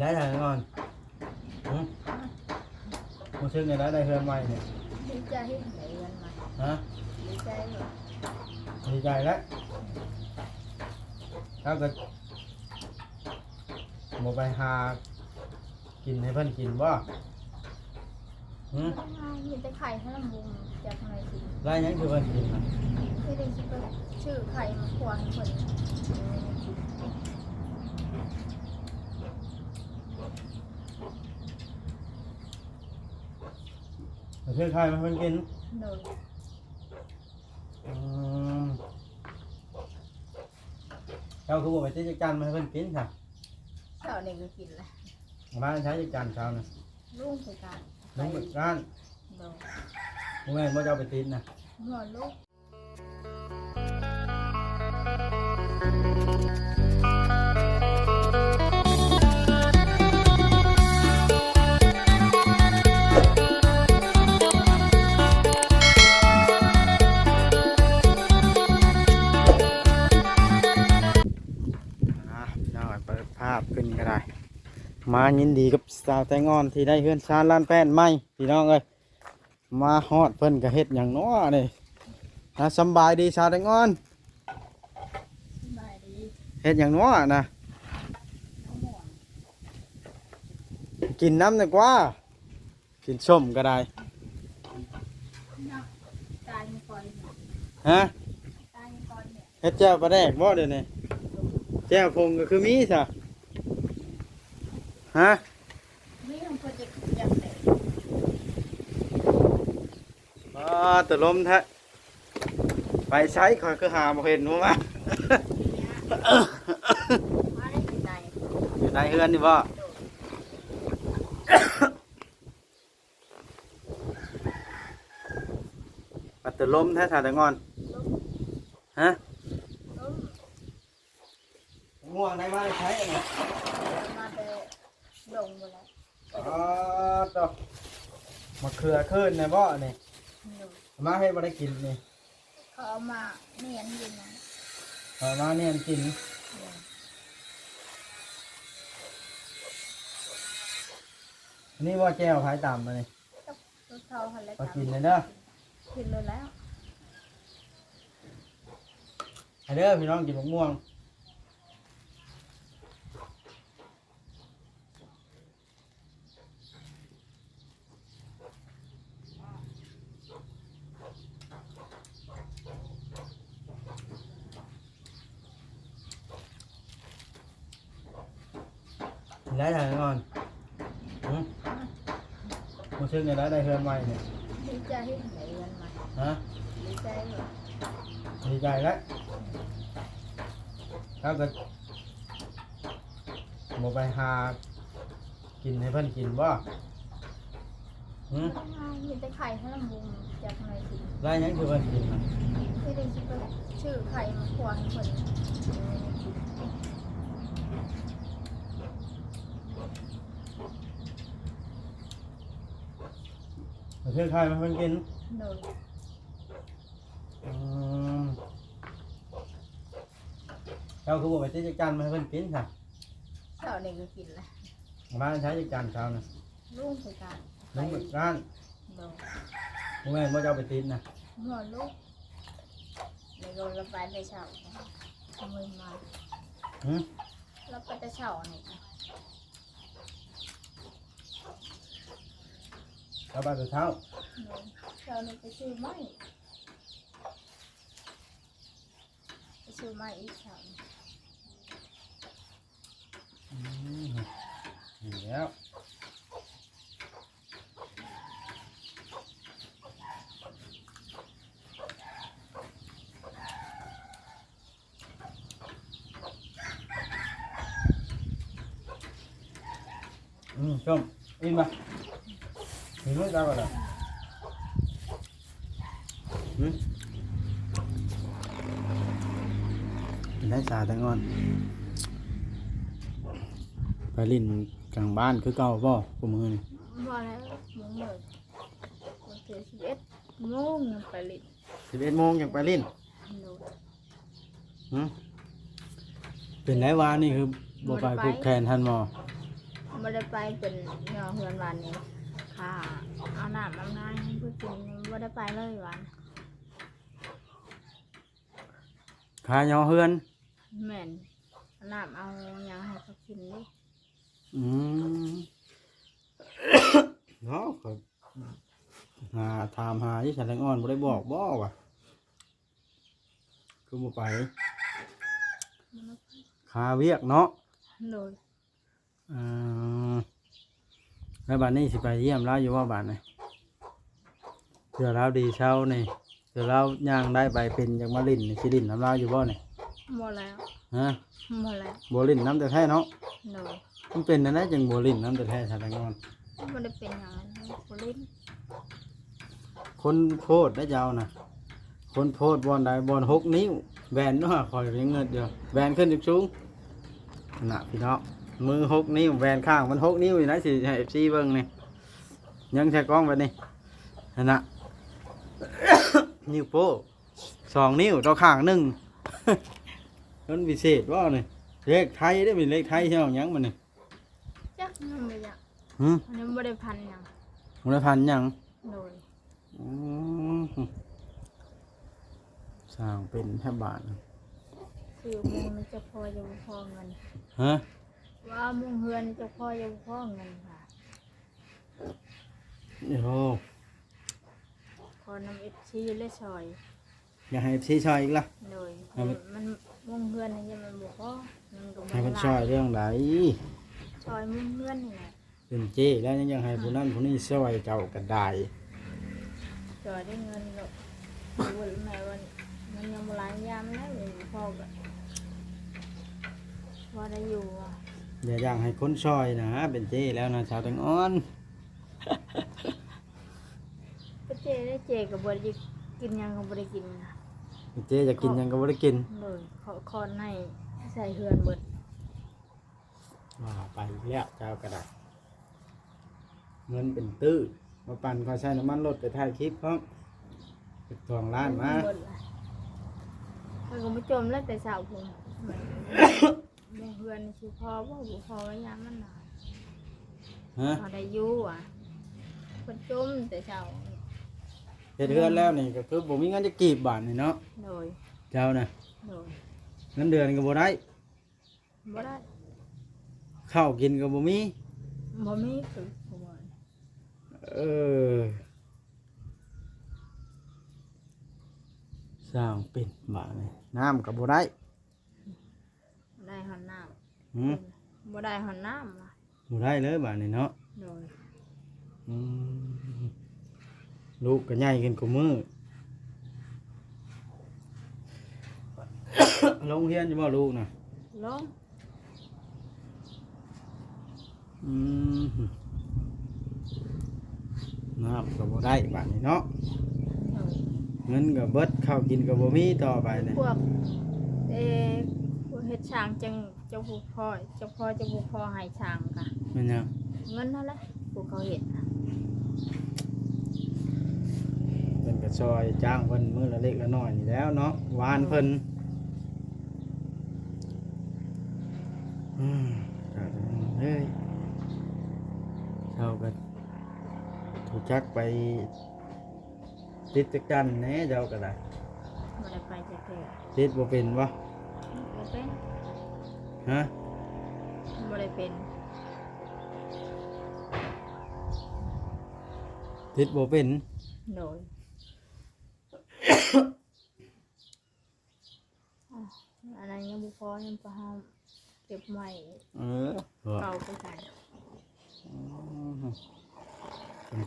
ได้ถ่ายก่อนหืมมาซื้อในร้านได้เฮือนใหม่เนี่ยดีใจที่ได้เงินมาฮะดีใจเหรอดีใจแล้วถ้าเกิดบไปหากินให้เพื่อนกินบ่หืมมีแต่ไข่ให้ลำบุงจากทำไมกินไล่ยังคือเพื่อนกินนะไม่ได้คิดว่าชื่อไข่มาควานคน ซื้อใครมาเพื่อนกินโดยอืมเจ้าคือบอกไปซื้อจักรจันทร์มาให้เพื่อนกินค่ะเช้าเนี่ยก็กินละมาใช้จักรจันทร์เช้านะลุงคือการน้องร้านโดย ผมแม่นว่าจะเอาไปติดนะหัวลูก มายินดีกับสาวแตงอ่อนที่ได้เฮือนชานล้านแป้นใหม่พี่น้องเอ้ยมาฮอดเพิ่นก็เฮ็ดอย่างน้อนี่นะสำบายดีสาวแตงอ่อนสบายดีเฮ็ดอย่างน้อนะทั้งหมดกินน้ำดีกว่า กินส้มก็ได้นักตายมีก่อนเนี่ยฮะตายมีก่อนเนี่ยเฮ็ดแจ่วปลาแดกบ่เดี๋ยวนี้แจ่วพงก็คือมีซะ ฮะไม่ต้องโปรเจกต์อย่างเด็กอ๋อตะลมแท้ไปใช้คอยคือหาบ่เห็นหัวมามาได้ถึงไหนอยู่ในเฮือนนี่บ่โดดปัดตะลมแท้ถ่ายแต่งอนลุกฮะลุกง่วงได้มาได้ใช้นะมาแต่ ลงหมดแล้วอ๋อต่อมะเขือขึ้นนะบ่นี่โดดมาให้บ่ได้กินนี่เขาเอามาเนียนอยู่นะเอามาเนี่ยกินโดดนี่ว่าแก้วพายต่ำมานี่ รถเขาหันแล้วมากินเลยเด้อ กินเลยแล้ว ให้เด้อพี่น้องกินมะม่วง ได้ถ่ายก่อนหืมมาซื้อในร้านได้เฮือนใหม่เนี่ยดีใจที่ได้เงินมาฮะดีใจเหรอดีใจแล้วถ้าเกิดบไปหากินให้เพื่อนกินบ่หืมมีแต่ไข่ให้ลำบุงจากทำไมกินไล่ยังคือเพื่อนกินนะไม่ได้คิดว่าชื่อไข่มาควานคน มาซื้อใครมาเพื่อนกินโดดอืมเจ้าคือบอกไปซื้อจักรจันทร์มาให้เพื่อนกินค่ะเช้าเนี่ยก็กินละมาใช้จักรจันทร์เช้านะลุงคือการน้องร้านโดดผมแม่นว่าจะเอาไปติดนะหัวลูกในโรงรับไปในเช้าทำมือมาหืมแล้วก็จะเช้าเนี่ยเอาไปแต่เช้าโดดเช้าเนี่ยไปซื้อไม้ไปซื้อไม้อีกเช้าอืมนี่แล้วอืมชมอินมา เห็นไหมตาก่อนเหรอหืมได้สาแตงอน ไปลินกลางบ้านคือเก่าบ่กูมือนี่พอแล้วมึงเลยวันที่สิบเอ็ดโมงยังไปเลินสิบเอ็ดโมงยังไปลินโดดหืมเป็นไรวานี่คือบ่ไปบ่ได้ไปผูกแขนทันบ่โบ่ได้ไปเป็นเงาเฮือนวันนี้ค่ะ เอาน้ำเอาน้ำให้เพื่อกินบ่ได้ไปเลยวันขายอเฮือนแม่นเอาน้ำเอาหยังให้เขากินดิอืมเนาะก็หาถามหาที่ฉันแรงอ่อนบ่ได้บอกบ่ว่ะคือบ่ไปคาเวียกเนาะโดยอ่าแล้วบัดนี้สิไปเยี่ยมเราอยู่ว่าบัดนี่ เถื่อเราดีเช้านี่เถื่อเราย่างได้ไปเป็นจากมาลินนี่สิลินน้ำเราอยู่บ่นี่บ่แล้วฮะบ่แล้วบ่ลินน้ำแต่แท้เนาะโดยมันเป็นนั่นแหละจังบ่ลินน้ำแต่แท้ฉันแรงอ่อนบ่ได้เป็นหยังบ่เล่นคนโพดได้เจ้านะคนโพดบอลใดบอลหกนิ้วแบนเนาะคอยเรียงเงินเดียวแบนขึ้นอีกสูงน่ะพี่น้องมือหกนิ้วแบนข้างมันหกนิ้วอยู่นะสิให้เอฟซีเบิ้งนี่ยังใช้กล้องแบบนี้นั่นน่ะ นิ้วโป้สองนิ้วต่อข้างหนึ่งมันพิเศษว่าเนี่ยเลขไทยได้เป็นเลขไทยใช่ไหมยังมันนี่จักมันบ่อยากหืมอันนี้บ่ได้พันหยังมูลพันธ์ยังโดยอืมสร้างเป็นแทบบาทคือมุงนี่จะพอจะบ่พอเงินฮะว่ามุงเฮือนจะพอจะบ่พอเงินค่ะโอ้ โหขอนำ FC เลยซอยอยากให้พี่ช่วยอีกละ โดยให้มัน มันมุงเฮือนนี่มันบ่พอมันก็บ่ให้มันหลาช่วยเรื่องไหนซอยมุงเฮือนนี่แหละเป็นเจ้แล้วยังยังให้ผู้นั้นผู้นี้ช่วยเจ้ากันได้ซอยได้เงินก็บ่รู้แม่ว่ามันยังบ่หลายยามแล้วมันบ่พอก็พอได้อยู่อะอย่าอยากให้คนช่วยนะเป็นเจ้แล้วนะชาวแตงอ่อน ก็เจได้เจก็บ่ได้กินหยังก็บ่ได้กินนะเป็นเจ้จะกินหยังก็บ่ได้กินเลยขอคอนให้ใส่เฮือนเบิดว่าไปอีกแล้วเจ้าก็ได้เงินเป็นตื้อมาปั่นขอใช้น้ำมันรถไปถ่ายคลิปพร้อมไปทวงร้านมาเบิดล่ะมันก็บ่จมแล้วแต่เช้าพุ่นบ่เฮือนนี่สิพอบ่บ่พอไว้ยามมันหนาวฮะ พอได้อยู่อะเพิ่นจมแต่เช้า เฮ็ดเรือนแล้วนี่ก็คือบ่มีเงินจะกีบบาทนี่เนาะโดยเจ้าน่ะโดยเงินเดือนก็บ่ได้บ่ได้ข้าวกินก็บ่มีบ่มีคือบ่ว่าเออสร้างเป็นบาทนี่น้ำก็บ่ได้บ่ได้หอนน้ำหืมบ่ได้หอนน้ำว่ะบ่ได้เลยบาทนี่เนาะโดยอืม ลูกก็ใหญ่ขึ้นกว่ามือโรงเรียนจะบ่ลูกน่ะลงอืมน้ำก็บ่ได้บาทนี่เนาะโดยเงินก็เบิดข้าวกินก็บ่มีต่อไปนี่พวกเอ่อพวกเฮ็ดช่างจังเจ้าผู้พ่อเจ้าพ่อเจ้าผู้พ่อให้ช่างค่ะแมันยังเงินเท่าไหร่พวกเขาเฮ็ดน่ะ เพิ่นก็ ซอยจ้างเพิ่นมื้อละเล็กละน้อยนี่แหล้วเนาะหวานเพิ่นอืมก็เฮ้ยเช้าก็ถูกจักไปติดจักจันแหน่เจ้าก็ได้บ่ได้ไปจักเทื่อติดบ่เป็นวะบ่เป็นฮะบ่ได้เป็นติดบ่เป็น โดยอะอัน นั้นยังบ่พอยังบ่หาเก็บใหม่เออเก่าไปใส่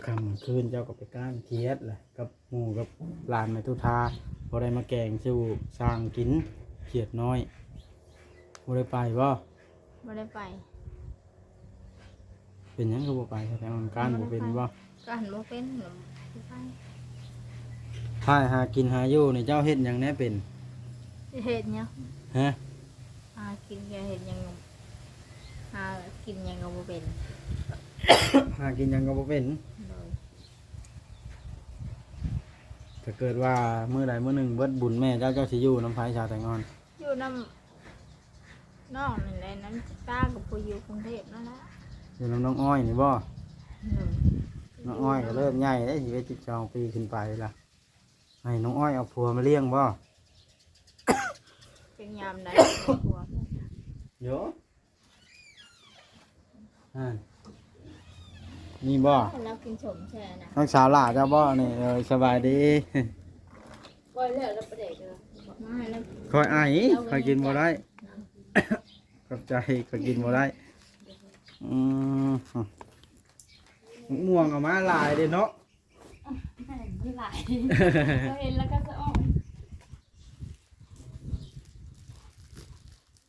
กลางค่ำกลางคืนเจ้าก็ไปก้านเทียดแหละกับหมู่กับหลานในทุทาพอได้มาแกงสู่สร้างกินเขียดน้อยบ่ได้ไปบ่บ่ได้ไป เป็นหยังก็บ่ไปแสดงว่าการบ่เป็นบ่ก็หันบ่เป็นหนูบ่ไปถ้าหากินหาอยู่นี่เจ้าเฮ็ดหยังแหน่เป็นเฮ็ดหยังฮะหา กินก็เฮ็ดหยังหากินหยังก็บ่เป็นหากินหยังก็บ่เป็นโดยถ้าเกิดว่ามื้อใดมื้อหนึงเบิดบุญแม่เจ้าเจ้าสิอยู่น้ำไผชาวแตงอน อยู่น้ำน้องนี่แหละน้ำตากับผู้อยู่กรุงเทพนั่นแหละอยู่น้ำน้องอ้อยนี่บ่หนึ่งน้องอ้อยก็เริ่มใหญ่ได้สิไปสิบสองปีขึ้นไปละให้น้องอ้อยเอาผัวมาเลี้ยงบ่ เป็นยามไห นหัวเยอะอ่านี่บ่แล้วกินสมแช่นะน้องสาวหล่าเจ้าบ่นี่เออสบายดีปล่อยแล้วแล้วประเด็กเลยบอกมาให้แล้วคอยไอคอยกินบ่ได้ขอบใจคอยกินบ่ได้อืมม่วงเออกมาหลายเด้เนาะไม่ไหลเราเห็นแล้วก็จะออก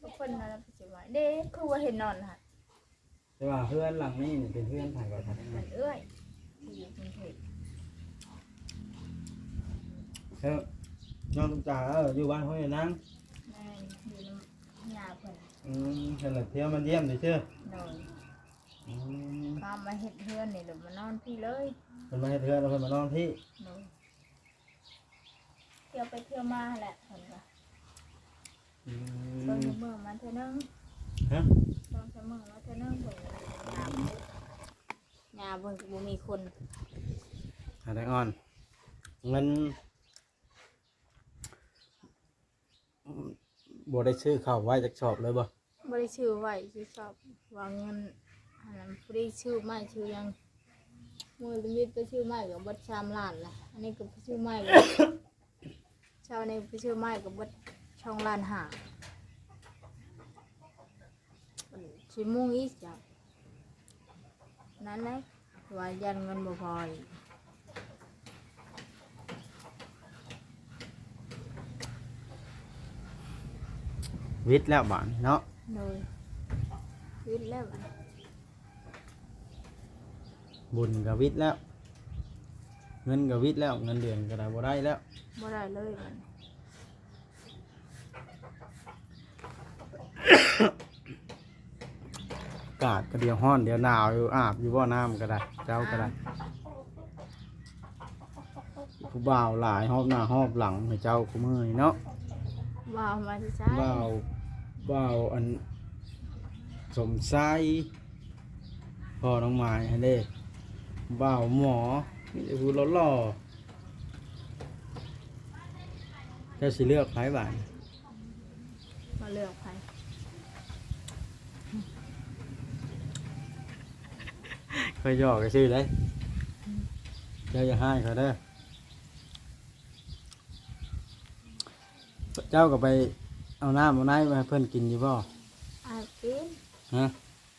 ทุกคนนอ นแล้วไปสิว่าเด็กคือว่าเห็นนอนค่ะแต่ว่าเพื่อนหลังนี้นี่เป็นเพื่อนถ่ายก่อนครับมันเอื้อยที่อยู่กรุงเทพเออน้องตุ๊กตาเอออยู่บ้านห้วยนางแม่อยู่น้ำยาเพิ่นอืมเพิ่นละเที่ยวมาเยี่ยมเด้อเชื่อโดยอืมพามาเฮ็ดเฮือนนี่เดี๋ยวมานอนพี่เลยเพิ่นมาเฮ็ดเทือนแล้วเพิ่นมานอนที่โดยเที่ยวไปเที่ยวมาแหละเพิ่นก็อืเบิ่งมเมื่อมาเท่านึง ฮะเบิ่งเสมอมาเท่านึงเบิ่งยามยามเบิ่งก็บ่มีคนหาได้อ่อนเงินบ่ได้ซื้อข้าวไว้จากชอบเลยบ่บ่ได้ชื่อไว้ชื่อชอบว่าเงินอันนั้นบ่ได้ชื่อไม่ชื่อหยังมือลิมิตไปชื่อไม่ก็เบิด3ล้านละอันนี้ก็ไปชื่อไม่ก็เช้านี้ไปชื่อไม่ก็เบิดช่องล้านห้า ชิโมุงอีกจ้ะนั่นแหละว่ายันเงินบ่พออีกวิทย์แล้วบาดนี้เนาะเลยวิทย์แล้วบัดบุญก็วิทย์แล้ว เงินก็วิทย์แล้ว เงินเดือนก็ได้บ่ได้แล้วบ่ได้เลยบัดอากาศก็เดียวร้อนเดียวหนาวอยู่อาบอยู่บ่อน้ำก็ได้ เจ้าก็ได้ผู้บ่าวหลายหอบหน้าหอบหลังให้เจ้ากูมือนี่เนาะว้าวมาสิใช่บ่าวบ่าวอันสมไซพ่อน้องไม้ให้เด้บ่าวหมอมีแต่ผู้หล่อๆเจ้าสิเลือกไผบ้านมาเลือกไป เคยหยอกกันชื่อเลยเจ้าอย่าให้เขาเด้อเจ้าก็ไปเอาน้ำเอาไน้มาให้เพื่อนกินอยู่บ่อากินฮะ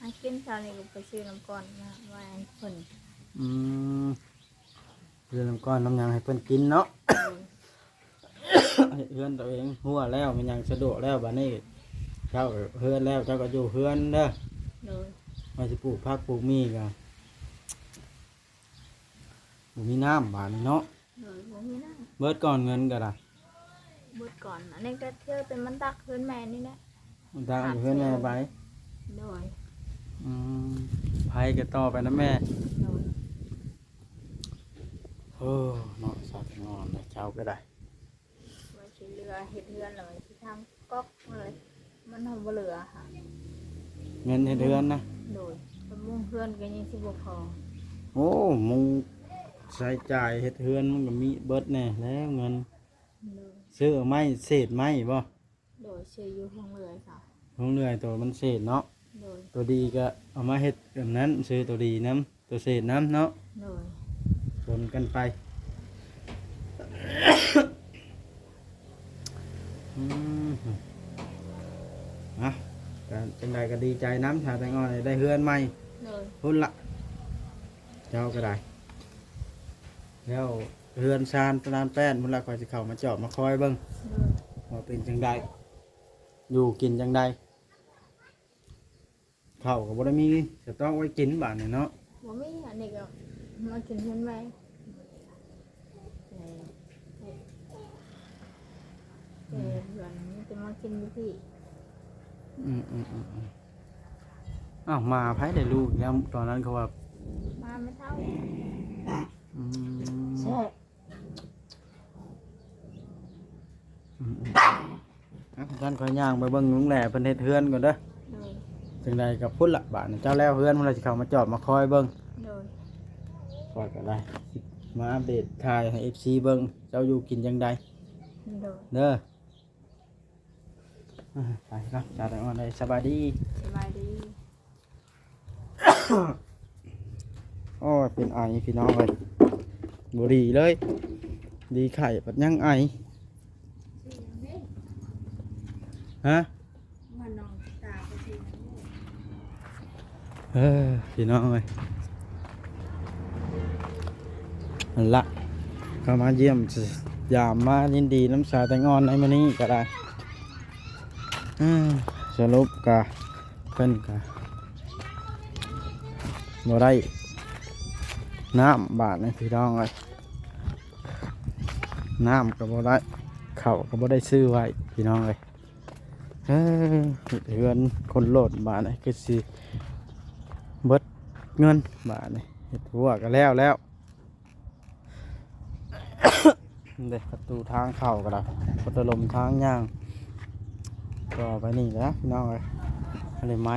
อากินเช้านี้ก็ไปซื้อน้ำก่อนมาไว้ให้เพิ่นอืมเพื่อนน้ำก้อนน้ำหยังให้เพื่อนกินเนาะให้เพื่อนตัวเองหัวแล้วมันยังสะดวกแล้วบัดนี้เจ้าก็เพื่อนแล้วเจ้าก็อยู่เพื่อนเด้อเลย มาสิปลูกผักปลูกมีก็ บ่มีน้ำบาดนี้เนาะเลยบ่มีนะเบิดก่อนเงินก็ได้เบิดก่อนอันนี้ก็เที่ยวเป็นมันตักเพื่อนแม่นี่แหละมันตามอยู่เพื่อนแม่ไปโดยอืมไผก็ต่อไปนะแม่ โดยโอ้เนาะสัตว์นอนเจ้าก็ได้ ไว้สิเรือเฮ็ดเรือนเลยสิทำก๊อกเลย มันทำบ่เหลือค่ะ เงินให้เดือนนะ โดยสมุงเพื่อนก็ยังสิบ่พอโอ้มึง ใช้จ่ายเฮ็ดเฮือนมันก็มีเบิดแน่แล้วเงินโดยซื้อไม้เศษไม้บ่โดยชื่ออยู่ห้องเรือค่ะลงเรื่อยตัวมันเศษเนาะโดยตัวดีก็เอามาเฮ็ดแบบนั้นซื้อตัวดีน้ำตัวเศษน้ำเนาะโดยปนกันไป อืมอะก็จังใดก็ดีใจน้ำชาแตงอ่อนได้เฮือนใหม่โดย พุ่นละเจ้าก็ได้ แล้วเฮือนชานตะนานแป้นพุ่นละคอยสิเข้ามาจอบมาคอยเบิ่งโดยว่าเป็นจังใดอยู่กินจังใดข้าวก็บ่ได้มีจะต้องไว้กินบาดนี่เนาะบ่มีอันนี้ก็มากินเพื่อนแม่แต่แต่เพื่อนนี่จะมากินอยู่พี่อืมอืมอืมอืมอ้าวมาไผได้ลูกแล้วตอนนั้นเขาว่ามาไม่เท่าอืมใช่อืมอืมอะ ท่านคอยย่างไปเบิ่งลุงแหล่เพิ่นเฮ็ดเฮือนก่อนเด้อเลยจังใดกับพุ่นละบาทเจ้าแล้วเพื่อนมันเลยจะเข้ามาจอดมาคอยเบิ้งโดยคอยกันได้มาอัปเดตถ่ายให้เอฟซีเบิ้งเจ้าอยู่กินจังใดโดยเด้ออ่าไปครับจ้าแต่วันใดสบายดี สบายดีโอ้ยเป็นไอพี่น้องเลย บุรีเลย ดีไข่ปัดยังไอฮะเออพี่น้องเลยนั่นละก็มาเยี่ยมยามมายินดีน้ำชาแตงอ่อนในมื้อนี้ก็ได้อืมสรุปกะเพิ่นกะบ่ได้น้ำบาทนะพี่น้องเลย น้ำก็บ่ได้ข้าก็บ่ได้ซื้อไว้พี่น้องเลยเออเฮือนคนโลดบาทนี่คือสิเบิดเงินบาทนี่เห็ดหัวก็แล้วแล้วเด็กประตูทางเข้าก็ได้ประตูลมทางย่างก็ไปนี่แล้วพี่น้องเลยอะไรไม้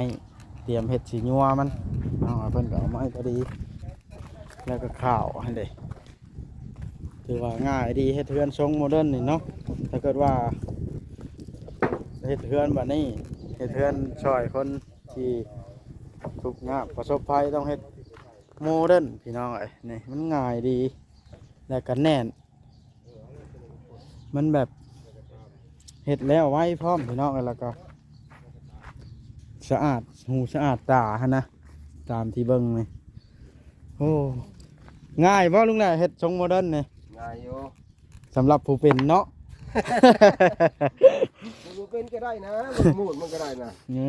เตรียมเห็ดสีนัวมันน้องเอาเพิ่นก็เอาไม้ตัดี แล้วก็ข้าวให้เด็ก ถือว่าง่ายดีเฮ็ดเทือนทรงโมเดิร์นนี่เนาะถ้าเกิดว่าเฮ็ดเทือนแบบนี้เฮ็ดเทือนช่วยคนที่ทุกข์ยากประสบภัยต้องเฮ็ดโมเดิร์นพี่น้องเอ้ยนี่มันง่ายดีและก็แน่น มันแบบเฮ็ดแล้วไว้พร้อมพี่น้องเอ้ยแล้วก็สะอาดหูสะอาดตาฮะนะตามที่เบิ่งนี่โอ้ง่ายบ่ลุงแหละเฮ็ดทรงโมเดิร์นนี่ ง่ายอยู่สำหรับผู้เป็นเนาะ มันเป็นก็ได้นะมันหมุดมันก็ได้นะอื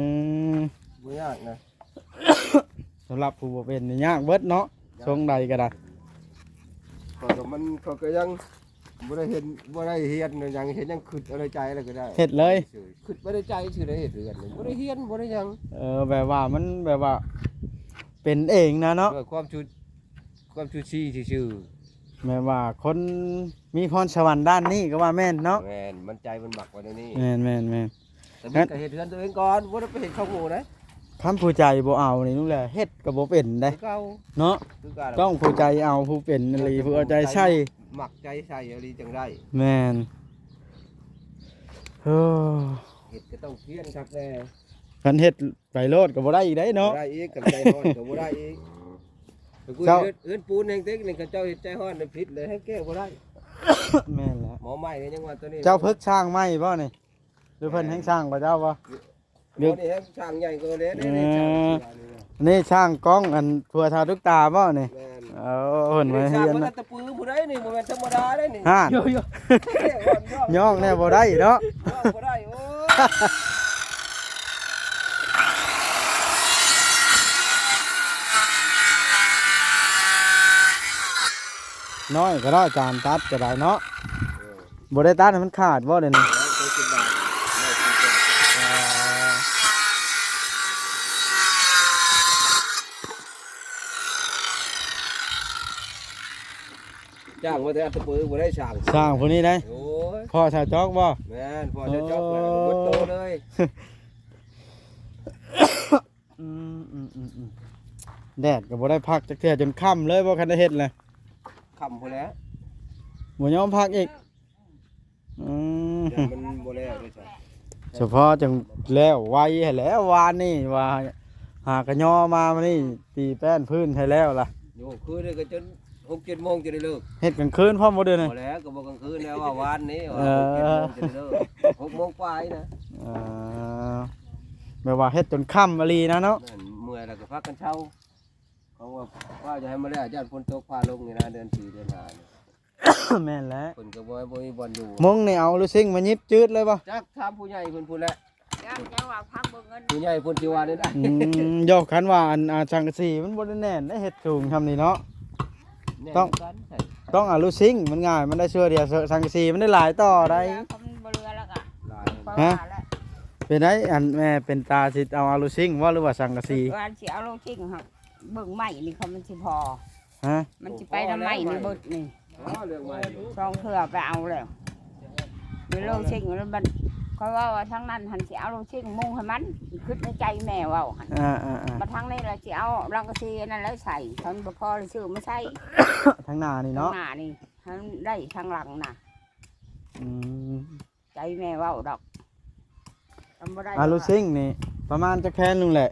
มไม่ยากนะสำหรับผู้บ่เป็นนี่ยากเบิดเนาะทรงใดก็ได้ก็ก็มันก็ก็ยังบ่ได้เห็นบ่ได้เฮียนยังเห็นยังคิดอะไรใจอะไรก็ได้เฮ็ดเลยคิดบ่ได้ใจชื่อได้เฮ็ดเรือนบ่ได้เฮียนบ่ได้หยังเออแบบว่ามันแบบว่า เป็นเองนะเนาะ ด้วยความชุดความชุดชี้ชื่อ แบบว่าคนมีพรสวรรค์ด้านนี้ก็ว่าแม่นเนาะๆแม่นมันใจมันบักไว้ในนี้แม่นแม่นแม่นแต่มันก็เฮ็ดเรือนตัวเองก่อนบ่ได้ไปเฮ็ดข้าวหมูนะคำผู้ใจบ่เอานี่นู่นแหละเฮ็ดก็บ่เป็นได้คือเก่าเนาะคือการต้องผู้ใจเอาผู้เป็นนั่นเลยผู้เอาใจใช่หมักใจใส่อะไรจังได้แม่นโอ้เฮ็ดก็ต้องเพียนครับแน่คันเฮ็ดไปโลดก็บ่ได้อีกได้บ่เนาะได้อีกกับใจฮ้อนก็บ่ได้อีกแต่ กูเจ้าเฮ็ดเอิ้นปูนแห่งเต็กนี่ก็เจ้าเฮ็ดใจฮ้อนน่ะผิดเลยให้แก้บ่ได้แม่นแล้วหมอใหม่นี่ยังว่าตัวนี้เจ้าเพิกช่างไม้บ่นี่หรือเพิ่นให้ช่างบ่เจ้าบ่ เดี๋ยวนี้ให้ช่างใหญ่กว่าเลยนี่นี่ช่างเออ เสือนี่นะนี่ช่างกล้องอันทั่วทาทุกตาบ่นี่แม่นเอาเพิ่นมานี่ให้ช่างเรียนมันนะก็ตะปือผู้ใดนี่บ่แม่นธรรมดาได้นี่ฮ่าโยโย่ย่องแน่บ่ได้เนาะ ย่องบ่ได้โอ้ น้อยก็ได้จานตัดก็ได้เนาะบ่ได้ตัดให้มันขาดบ่เดี๋ยวนี้ไปสิบบาทไม่สิบบาทจ้างมาแต่ตะปือบ่ได้ช่างสร้างพวกนี้ได้โอ้ยพ่อชาวจอกบ่ แม่นพอจะจบแล้วบ่โตเลยอืมอืมอืมอืมแดดก็บ่ได้พักจักเทื่อจนค่ำเลยบ่คันได้เฮ็ดเลย คำพอแล้วบ่ยอมพักอีกอืมเดี๋ยวมันบ่แล้วด้วยจ้ะเฉพาะจังแล้วไวให้แล้ววานนี่ว่า หากระยอมามานี่ ตีแป้นพื้นให้แล้วล่ะโยคืนนี่ก็จนหกเจ็ดโมงจะได้เลิกเฮ็ดกลางคืนพร้อมบ่เด้อนี่พอแล้วก็บอกกลางคืนแล้วว่าวานนี้ว่าเอหอกเจ็ดโมงจะได้เลิกหกโมงกว่าอีกนะเอ่อแบบว่าเฮ็ดจนค่ำอหลีนะเนาะนั่นเมื่อยแล้วก็พักกันเช้า เขาว่าว่าจะให้มาแล้วอาจารย์ฝนตกพาลงนี่นะเดือนสี่เดือนห้านี่แม่นแล้วคนก็บ่ให้บ่มีบอลอยู่มงนี่เอาลูซิงมายิบจืดเลยบ่จักถามผู้ใหญ่เพิ่นพูดแล้วย่างจังว่าพักเบิ่งเงินผู้ใหญ่เพิ่นสิว่านี่นะอืมยกคันว่าอันอาสังกะสีมันบ่ได้แน่นได้เฮ็ดสูงทำนี่เนาะแน่ต้องกันใช่ต้องเอาลูซิงมันง่ายมันได้เชื่อเดียวสังกะสีมันได้หลายต่อได้ เขามันบ่เรือแล้วก็หลายเพราะฮะว่าแล้วเป็นไดอันแม่เป็นตาสิเอาอาลูซิงว่าหรือว่าสังกะสีว่าสิเอาลงทิ้งครับ เบิ่งใหม่นี่เขามันสิพอ ฮะมันสิไปทำไมนี่เบิดนี่อ๋อเรื่องใหม่ช่องเถื่อไปเอาแล้วเดี๋ยวลงทิ้งแล้วมันก็ว่าว่าทั้งนั้นหันสิเอาโลชิ่งมุ่งให้มันคิดในใจแม่เว่าหั่นอ่าอ่าอ่ามาทั้งนี้เราสิเอารังกะซีนั่นแล้วใส่ทนบ่พอเลยซื้อมาใส่ทั้งหน้านี่ทางเนาะหน้านี่ทั้งได้ทางหลังน่ะ อืมใจแม่เว่าดอกทำบ่ได้อาลูซิงนี่ประมาณจะแค่นึงแหละ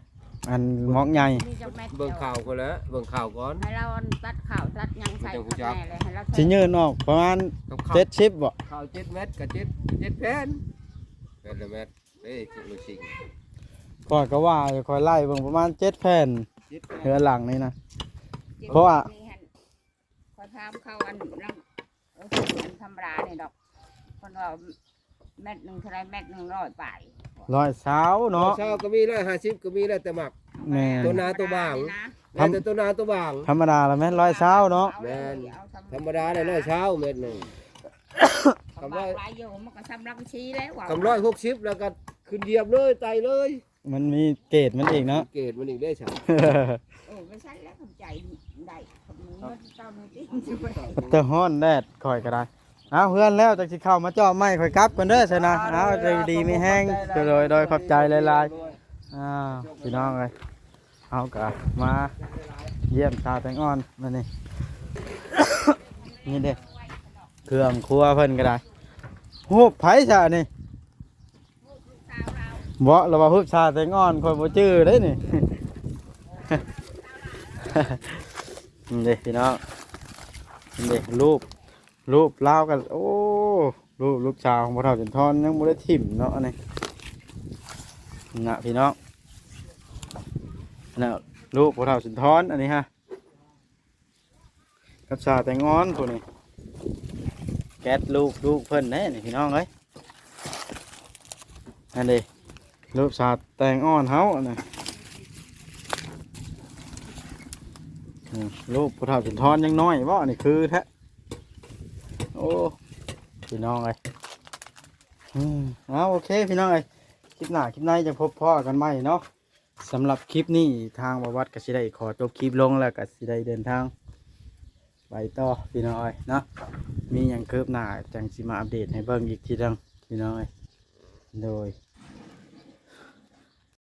อันหมอกใหญ่มีจักแม่เบิ่งข่าวก็แล้วเบิ่งข่าวก่อน ให้เราตัดข่าวตัดหยังใส่มันจะข้างหูจักแม่เลยให้เราสิยืนออกประมาณกับข่าวเจ็ดชิปบ่ข่าวเจ็ดเม็ดกับเจ็ดเจ็ดแผ่นแผ่นละเม็ดเอ้ยคือลูกชิงก่อนก็ว่าจะคอยไล่เบิ่งประมาณเจ็ดแผ่นเจ็ดแผ่นเฮือหลังนี่นะจ็บเพราะว่านี่หั่นขอถามเขาอันลังเอออันธรรมดานี่ดอกคนว่า เม็ดหนึ่งเท่าไรเม็ดหนึ่งร้อยไปร้อยสาวเนาะ เช้าก็มีร้อยห้าสิบก็มีแล้วแต่หมัก แม่น ตัวหนาตัวบางแล้วแต่ตัวหนาตัวบาง ธรรมดาละแม่นร้อยสาวเนาะ แม่น ธรรมดาได้ร้อยเช้าเม็ดหนึ่ง คำว่าหลายโยมมันก็ทำรังชีแล้วว่ะคำร้อยหกสิบแล้วก็ขึ้นเหยียบเลยไตเลยมันมีเกรดมันอีกเนาะ เกรดมันอีกได้ฉาเออไม่ใช่แล้วคำใจได้คำนี้มันเจ้าหน้าที่แตะฮ้อนแดดคอยก็ได้ เอาเพื่อนแล้วจักสิเข้ามาเจาะไม้คอยกลับกันเด้อซะนะเอาใจดีไม่แห้งโดยโดยขอบใจหลายๆอ้าวพี่น้องเอ้ยเอากะมาเยี่ยมชาวแตงอ่อนมานี่นี่เด้เครื่องครัวเพิ่นก็ได้ฮูบไผซะนี่บ่เราว่าฮูบชาแตงอ่อนคนบ่จื้อเด้นี่นี่เด้พี่น้องนี่เด้รูป รูปเล่ากันโอ้รูปลูกชาวของพ่อเฒ่าจนทอนยังบ่ได้ถิ่มเนาะนี่น่ะพี่น้องน่ะรูปพ่อเฒ่าจนทอนอันนี้ฮะกับชาแตงอ่อนพวกนี้แก๊สลูกลูกเพิ่นแน่นี่พี่น้องเอ้ยอันนี้รูปชาแตงอ่อนเฮาอันนี้อืมลูกผู้เฒ่าสุนทรยังน้อยบ่นี่คือแท้ โอ้พี่น้องเอ้ยเอาโอเคพี่น้องเอ้ยคลิปหน้าคลิปในจะพบพ่อกันไหมเนาะสำหรับคลิปนี้ทางบวัดก็สิได้ขอจบคลิปลงแล้วก็สิได้เดินทาง ไปต่อพี่น้องเอ้ยเนาะมีอย่างคืบหน้าจังสิมาอัปเดตให้เบิ่งอีกทีดังพี่น้องเอ้ยโดย